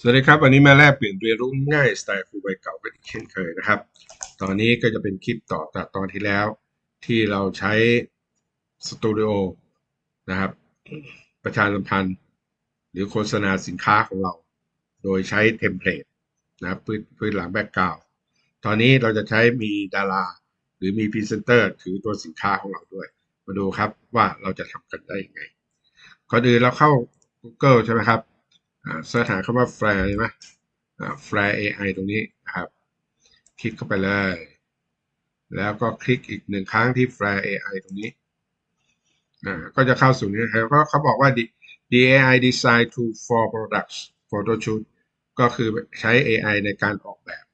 สวัสดีครับ วันนี้มาแลกเปลี่ยนเรียนรู้ง่ายสไตล์ครูใบเก่ากันอีกเช่นเคยนะครับ ตอนนี้ก็จะเป็นคลิปต่อจากตอนที่แล้ว ที่เราใช้สตูดิโอนะครับ ประชาสัมพันธ์ หรือโฆษณาสินค้าของเรา โดยใช้เทมเพลตนะครับพื้นพื้นหลังแบ็กกราวตอนนี้เราจะใช้มีดารา หรือมีพรีเซนเตอร์ถือตัวสินค้าของเราด้วย มาดูครับว่าเราจะทำกันได้ยังไงก่อนอื่นเราเข้า Google ใช่ไหมครับ เสิร์ชหาคำว่า flare ใช่ไหมอ่า flare AI ตรงนี้นะครับ คลิกเข้าไปเลย แล้วก็คลิกอีกหนึ่งครั้งที่ flare AI ตรงนี้อ่าก็จะเข้าสู่นี้ครับก็เขาบอกว่า the AI design to for products photo shoot ก็คือใช้ AI ในการออกแบบ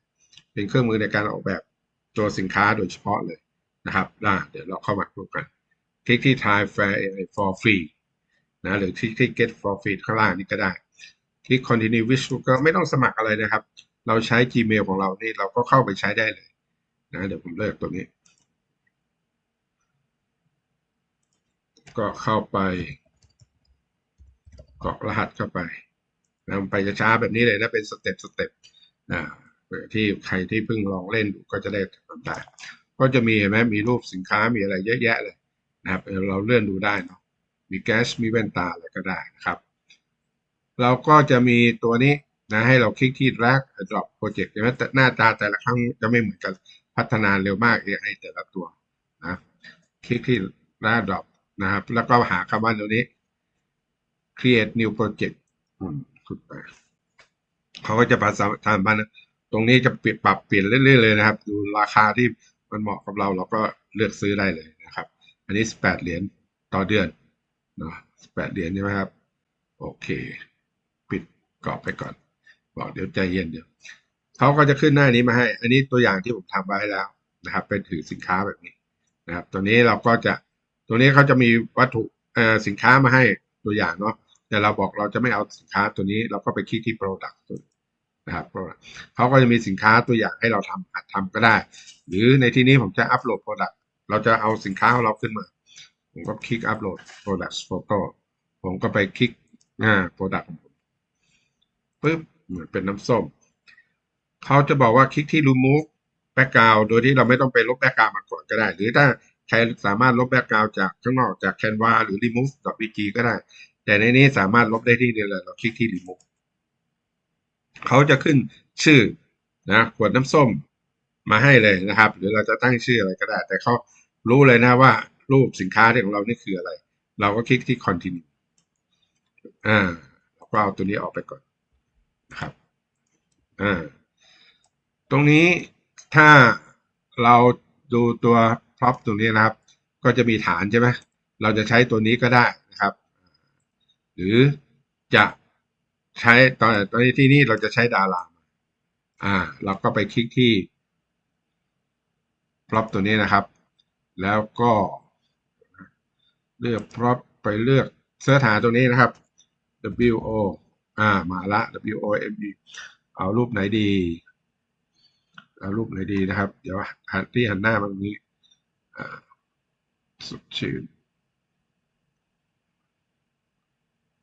เป็นเครื่องมือในการออกแบบตัวสินค้าโดยเฉพาะเลยนะครับอ่าเดี๋ยวเราเข้ามาดูกัน คลิกที่ try flare AI for free นะหรือที่ที่ get for free ข้างล่างนี้ก็ได้ คลิก continue with Google ไม่ต้องสมัครอะไรนะครับ เราใช้ Gmail ของเรานี่เราก็เข้าไปใช้ได้เลยนะเดี๋ยวผมเลือกตัวนี้ ก็เข้าไปกรอกรหัสเข้าไปนะมันไปช้าแบบนี้เลยนะเป็นสเต็ปสเต็ปนะที่ใครที่เพิ่งลองเล่นดูก็จะได้ทำได้ก็จะมีเห็นไหมมีรูปสินค้ามีอะไรเยอะแยะเลยนะครับเออเราเลื่อนดูได้เนาะมีแก๊สมีแว่นตาอะไรก็ได้นะครับ เราก็จะมีตัวนี้นะให้เราคลิกที่ drag drop project ใช่ไหมแต่หน้าตาแต่ละครั้งจะไม่เหมือนกันพัฒนาเร็วมาก AI แต่ละตัวนะคลิกที่ drag drop นะครับ แล้วก็หาคำว่าตัวนี้ create new project อืมขึ้นไปเขาก็จะประสานมานะตรงนี้จะเปลี่ยนปรับเปลี่ยนเรื่อยๆเลยนะครับ ดูราคาที่มันเหมาะกับเราเราก็เลือกซื้อได้เลยนะครับ อันนี้ 18 เหรียญต่อเดือนเนาะ18 เหรียญใช่ไหมครับ โอเค ปิดกรอบไปก่อน บอกเดี๋ยวใจเย็นเดี๋ยวเขาก็จะขึ้นหน้านี้มาให้ อันนี้ตัวอย่างที่ผมทำไว้แล้วนะครับ เป็นถือสินค้าแบบนี้นะครับ ตัวนี้เราก็จะตัวนี้เขาจะมีวัตถุเอ่อสินค้ามาให้ตัวอย่างเนาะแต่เราบอกเราจะไม่เอาสินค้าตัวนี้เราก็ไปคลิกที่ product ตัวนะครับ product เขาก็จะมีสินค้าตัวอย่างให้เราทำหัดทำก็ได้ หรือในที่นี้ผมจะอัปโหลด product เราจะเอาสินค้าของเราขึ้นมา ผมก็คลิกอัปโหลด product photo ผมก็ไปคลิกอ่า product ของผ ปึ๊บเหมือนเป็นน้ำส้ม เขาจะบอกว่าคลิกที่ remove background โดยที่เราไม่ต้องไปลบ background มาก่อนก็ได้ หรือถ้าใครสามารถลบ background จากข้างนอกจาก Canva หรือ remove.bg ก็ได้ แต่ในนี้สามารถลบได้ที่เดียวเลยเราคลิกที่ remove เขาจะขึ้นชื่อนะขวดน้ำส้มมาให้เลยนะครับ หรือเราจะตั้งชื่ออะไรก็ได้ แต่เขารู้เลยนะว่ารูปสินค้าที่ของเรานี่คืออะไร เราก็คลิกที่ continue อ่าเราก็เอาตัวนี้ออกไปก่อน ครับอ่าตรงนี้ถ้าเราดูตัวพร็อพตรงนี้นะครับ ก็จะมีฐานใช่ไหมเราจะใช้ตัวนี้ก็ได้นะครับ หรือจะใช้ตอนตอนนี้ที่นี่เราจะใช้ดาราอ่า เราก็ไปคลิกที่พร็อพตัวนี้นะครับ แล้วก็เลือกพร็อพไปเลือกเสื้อฐานตรงนี้นะครับ W O อ่า มาละ W O M E เอารูปไหนดี เอารูปไหนดีนะครับ เดี๋ยวหันที่หันหน้ามาตรงนี้อ่าสุดชื่น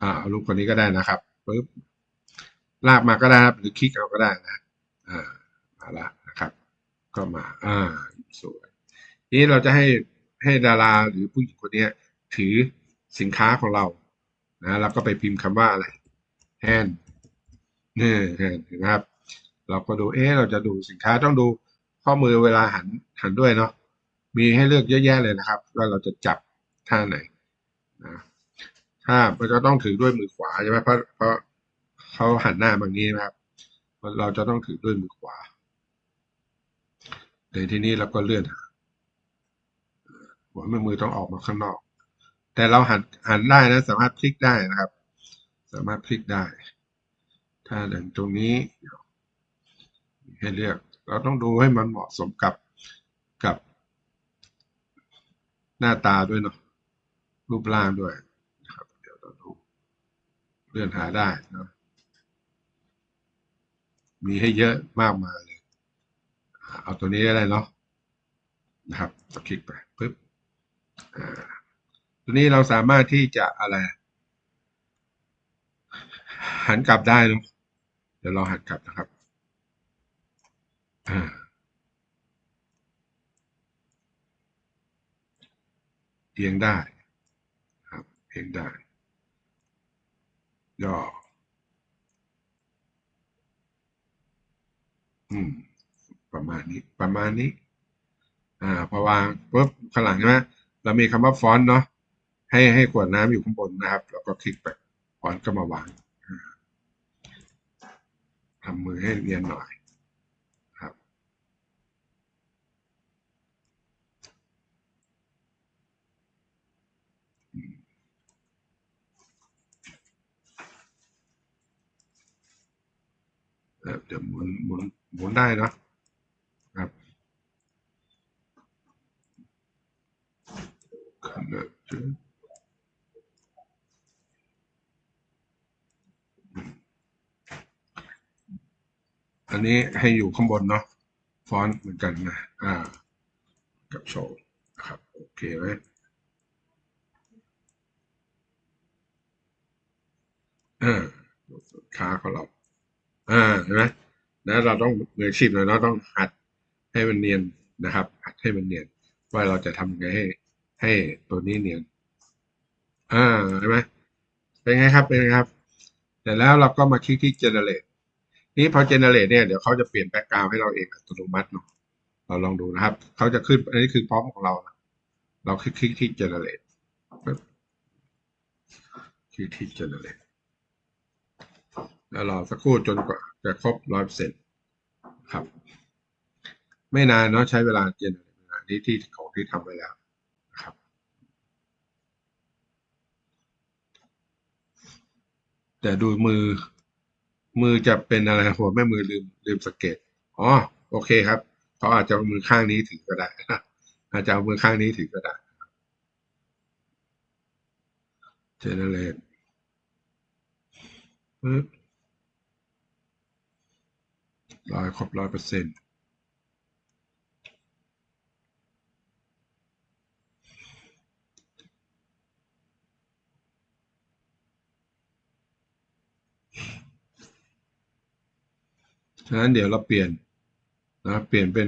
อ่าเอารูปคนนี้ก็ได้นะครับปึ๊บลากมาก็ได้ครับหรือคลิกเอาก็ได้นะอ่ามาละนะครับ ก็มา อ่าสวยนี้เราจะให้ให้ดาราหรือผู้หญิงคนนี้ถือสินค้าของเรานะเราก็ไปพิมพ์คำว่าอะไร hand นี่ hand เห็นะครับ เราก็ดูเอ๊ะเราจะดูสินค้าต้องดูข้อมือเวลาหันหันด้วยเนาะมีให้เลือกเยอะแยะเลยนะครับ ว่าเราจะจับท่าไหนนะถ้ามันจะต้องถือด้วยมือขวาใช่ไหมเพราะเพราะเขาหันหน้าแบบนี้นะครับ เราจะต้องถือด้วยมือขวาในที่นี้เราก็เลื่อนหาหัวแม่มือต้องออกมาข้างนอก แต่เราหันหันได้นะสามารถพลิกได้นะครับ สามารถพลิกได้ ถ้าอย่างตรงนี้ให้เลือก เราต้องดูให้มันเหมาะสมกับกับ หน้าตาด้วยเนาะรูปร่างด้วยนะครับเดี๋ยวเราดูเลื่อนหาได้เนาะมีให้เยอะมากมายเลย เอาตัวนี้ได้เนาะนะครับคลิกไปปึ๊บตัวนี้เราสามารถที่จะอะไร หันกลับได้เนาะเดี๋ยวเราหัดกลับนะครับ อ่า เอียงได้ครับเอียงได้ ย่อ อืม ประมาณนี้ ประมาณนี้ อ่า พอวางปุ๊บข้างหลังใช่ไหมเรามีคำว่าฟอนต์เนาะให้ให้ขวดน้ำอยู่ข้างบนนะครับ แล้วก็คลิกไปฟอนต์ก็มาวาง ทำมือให้เนียนหน่อยครับเดี๋ยวหมุนหมุนหมุนได้นะครับขนาดจะอั นนี้ให้อยู่ข้างบนเนาะฟอนต์เหมือนกันนะอ่ากับโชว์นะครับโอเคไหมอ่าขาของเราอ่าเห็นไหมนะเราต้องมืออาชีพเลยเนาต้องหัดให้มันเนียนนะครับหัดให้มันเนียน ว่าเราจะทำไงให้ ให้ตัวนี้เนียนอ่าเห็นไหมเป็นไงครับเป็นไงครับ แต่แล้วเราก็มาคลิกที่ generate นี่พอ generate เนี่ยเดี๋ยวเขาจะเปลี่ยนแบ็กกราวให้เราเองอัตโนมัติเนาะเราลองดูนะครับ เขาจะขึ้นอันนี้คือพร้อมของเรา เราคลิกคลิกที่ generate คลิกที่ generate แล้วรอสักครู่จนกว่าจะครบร้อยเปอร์เซ็นต์ครับ ไม่นานเนาะใช้เวลาเจนนี้ที่ของที่ทำไว้แล้วนะครับ แต่ดูมือ มือจะเป็นอะไรหัวแม่มือลืมลืมสเก็ตอ๋อโอเคครับเขาอาจจะมือข้างนี้ถือก็ได้อาจจะเอามือข้างนี้ถือก็ได้เจเนเรตปึ๊บร้อยครบร้อยเปอร์เซ็นต์ ฉะนั้นเดี๋ยวเราเปลี่ยนนะเปลี่ยนเป็น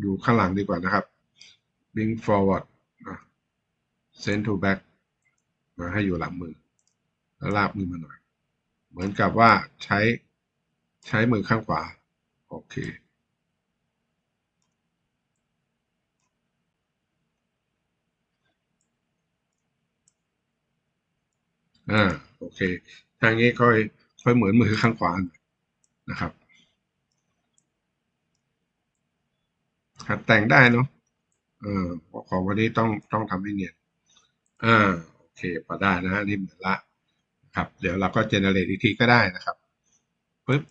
อยู่ข้างหลังดีกว่านะครับ bring forward นะ send to back มาให้อยู่หลังมือ แล้วลากมือมาหน่อย เหมือนกับว่าใช้ใช้มือข้างขวา โอเคอ่าโอเค ทางนี้ค่อยค่อยเหมือนมือข้างขวานะครับ หัดแต่งได้เนาะเออของวันนี้ต้องต้องทำให้เนียนอ่าโอเคพอได้นะฮะนี่เหมือนละครับ เดี๋ยวเราก็เจเนเรตอีกทีก็ได้นะครับปึ๊บ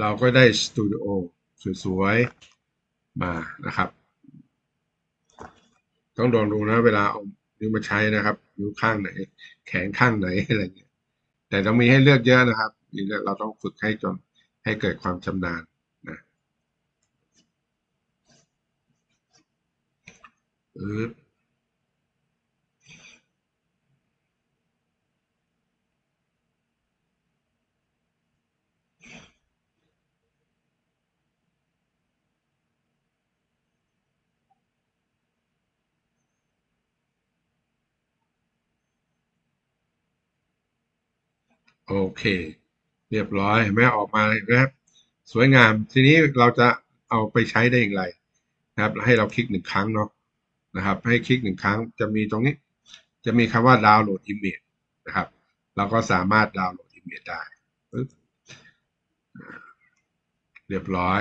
เราก็ได้สตูดิโอสวยๆ มานะครับ ต้องลองดูนะเวลาเอานิ้วมาใช้นะครับ นิ้วข้างไหน แขนข้างไหนอะไรเงี้ยแต่ต้องมีให้เลือกเยอะนะครับ นี่เราต้องฝึกให้จนให้เกิดความชำนาญนะโอเค เรียบร้อยเห็นไหมออกมานไหมครับ สวยงาม ทีนี้เราจะเอาไปใช้ได้อย่างไรนะครับ ให้เราคลิกหนึ่งครั้งเนาะนะครับ ให้คลิกหนึ่งครั้งจะมีตรงนี้ จะมีคำว่าดาวน์โหลด image นะครับ เราก็สามารถดาวน์โหลด image ได้ปึ๊บเรียบร้อย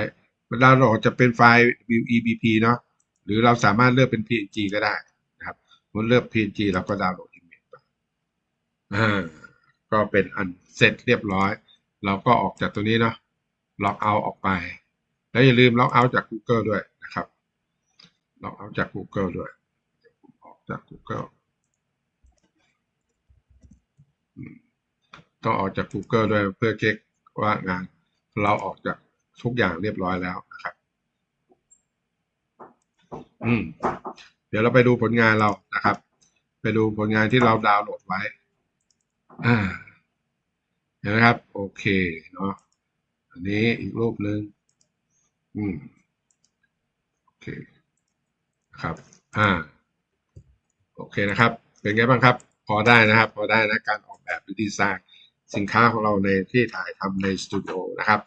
ดาวน์โหลดจะเป็นไฟล์ EBP เนาะหรือเราสามารถเลือกเป็น png ก็ได้นะครับเมื่อเลือก png เราก็ดาวน์โหลด image ไปอ่าก็เป็นอันเสร็จเรียบร้อย เราก็ออกจากตัวนี้เนาะล็อกเอาออกไป แล้วอย่าลืมล็อกเอาจาก Google ด้วยนะครับล็อกเอาจาก Google ด้วยออกจาก Google ต้องออกจาก Google ด้วยเพื่อเช็คว่างานเราออกจากทุกอย่างเรียบร้อยแล้วนะครับ อืม เดี๋ยวเราไปดูผลงานเรานะครับ ไปดูผลงานที่เราดาวน์โหลดไว้ อ่า ห็นไหมครับ โอเคเนาะอันนี้อีกรูปหนึ่งอืมโอเคครับอ่าโอเคนะครับ เป็นไงบ้างครับ พอได้นะครับ พอได้นะการออกแบบหรือดีไซน์สินค้าของเราในที่ถ่ายทำในสตูดิโอนะครับ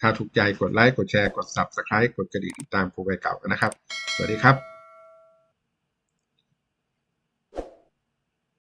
ถ้าถูกใจกดไลค์ กดแชร์ กด Subscribe กดกระดิ่งติดตามโปรไฟล์เก่ากันนะครับ สวัสดีครับ